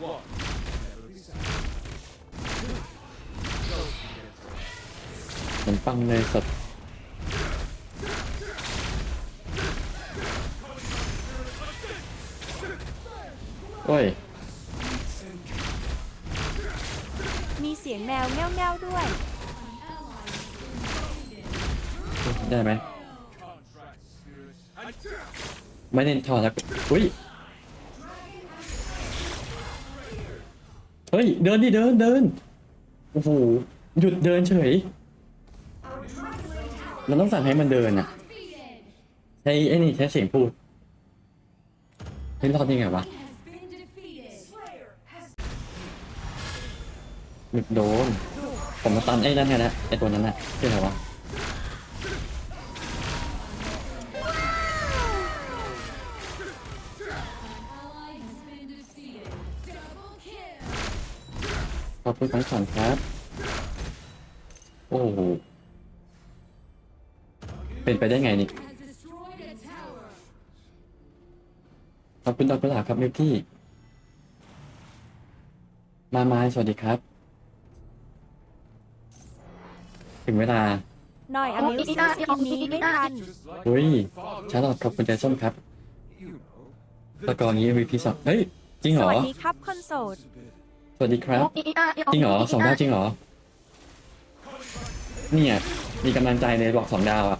ขนมปังเนยสดโอ้ย มีเสียงแมวแง่วแง่วๆด้วย ได้ไหมไม่เน้นทอแล้วอุ้ย เฮ้ย เดินดิเดินเดินโอ้โหหยุดเดินเฉยเราต้องสั่งให้มันเดินอะใช้ไอ้นี่ใช้เสียงพูดเฮ้ยรอดยังไงวะหยุดโดน ผมมาตันไอ้นั่นไงนะไอ้ตัวนั้นน่ะชื่ออะไรวะ อบคุณทั้งสองครับ โอ้โห เป็นไปได้ไงนี่ ขอบคุณดอกกุหลาบครับมิวกี้ มาไม้สวัสดีครับ ถึงเวลา หน่อยอมิวซื้อสกินนี้ไม่ทันอุ้ยชาร์ลอตขอบคุณใจส้มครับตะกอนี้ MVP สองเฮ้ย จริงสเหรอ วัสดีครับคนโสด สวัสดีครับ จริงเหรอสองดาวจริงเหรอ เนี่ย มีกำลังใจในบอกสองดาวอะ